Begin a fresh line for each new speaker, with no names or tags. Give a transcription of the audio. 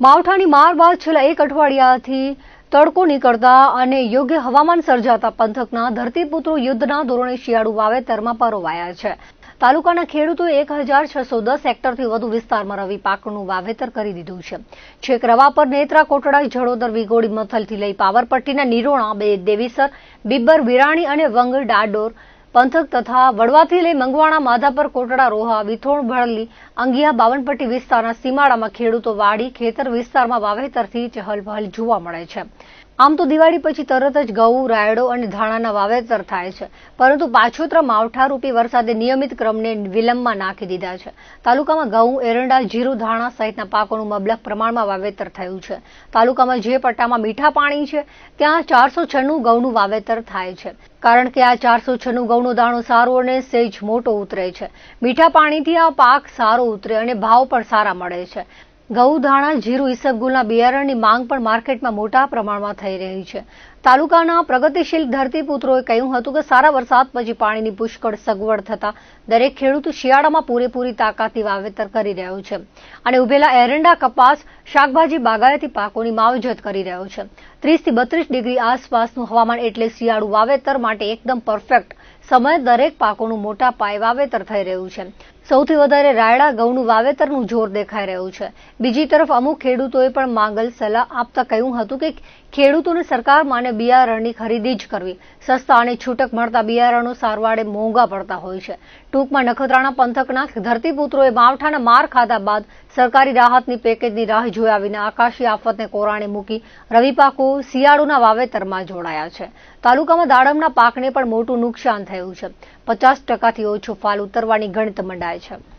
માવઠાની માર બાદ છેલ્લા એક અઠવાડિયાથી તડકો નીકળતા અને યોગ્ય હવામાન સર્જાતા પંથકના ધરતીપુત્રો યુદ્ધના ધોરણે શિયાળુ વાવેતરમાં પરોવાયા છે. તાલુકાના ખેડૂતોએ એક હજાર છસો દસ હેક્ટરથી વધુ વિસ્તારમાં રવિ પાકનું વાવેતર કરી દીધું છે. છેક રવા પર નેત્રા કોટડા જડોદર વિગોડી મથલથી લઈ પાવરપટ્ટીના નિરોણા, બે દેવીસર, બિબ્બર, વિરાણી અને વંગ ડાડોર પંથક તથા વડવાથી લઈ મંગવાણા, માધાપર, કોટડા, રોહા, વિથોણ ભળલી અંગિયા, બાવનપટ્ટી વિસ્તારના સીમાડામાં ખેડૂતો વાડી ખેતર વિસ્તારમાં વાવેતરથી ચહલપહલ જોવા મળે છે. આમ તો દિવાળી પછી તરત જ ઘઉં રાયડો અને ધાણાના વાવેતર થાય છે. પરંતુ પાછોતરા માવઠારૂપી વરસાદે નિયમિત ક્રમને વિલંબમાં નાખી દીધા છે. તાલુકામાં ઘઉં એરંડા, જીરું, ધાણા સહિતના પાકોનું મબલક પ્રમાણમાં વાવેતર થયું છે. તાલુકામાં જે પટ્ટામાં મીઠા પાણી છે, ત્યાં ચારસો છન્નું ઘઉંનું વાવેતર થાય છે. કારણ કે આ ચારસો છન્નું ઘઉંનો દાણો સારો અને સેજ મોટો ઉતરે છે. મીઠા પાણીથી આ પાક સારો ઉતરે અને ભાવ પણ સારા મળે છે. ઘઉં ધાણા જીરું ઈસબગુલના બિયારણની માંગ પણ માર્કેટમાં મોટા પ્રમાણમાં થઈ રહી છે. તાલુકાના પ્રગતિશીલ ધરતીપુત્રોએ કહ્યું હતું કે સારા વરસાદ પછી પાણીની પુષ્કળ સગવડ થતા દરેક ખેડૂત શિયાળામાં પૂરેપૂરી તાકાતથી વાવેતર કરી રહ્યો છે અને ઉભેલા એરંડા, કપાસ, શાકભાજી, બાગાયતી પાકોની માવજત કરી રહ્યો છે. ત્રીસથી બત્રીસ ડિગ્રી આસપાસનું હવામાન એટલે શિયાળુ વાવેતર માટે એકદમ પરફેક્ટ. સમય દરેક પાકોનું મોટા પાયે વાવેતર થઈ રહ્યું છે. સૌથી વધારે રાયડા ઘઉંનું વાવેતરનું જોર દેખાઈ રહ્યું છે. બીજી તરફ અમુક ખેડૂતોએ પણ માંગલ સલાહ આપતા કહ્યું હતું કે ખેડૂતોને સરકાર માને બિયારણની ખરીદી જ કરવી. સસ્તા અને છૂટક મળતા બિયારણો સારવારે મોંઘા પડતા હોય છે. ટૂંકમાં નખત્રાણા પંથકના ધરતીપુત્રોએ માવઠાના માર ખાધા બાદ સરકારી રાહતની પેકેજની રાહ જોયા વિના આકાશી આફતને કોરાણે મૂકી રવિ પાકો શિયાળુના વાવેતરમાં જોડાયા છે. તાલુકામાં દાડમના પાકને પણ મોટું નુકસાન થયું છે. પચાસ ટકાથી ઓછો ફાલ ઉતરવાની ગણિત મંડાય છે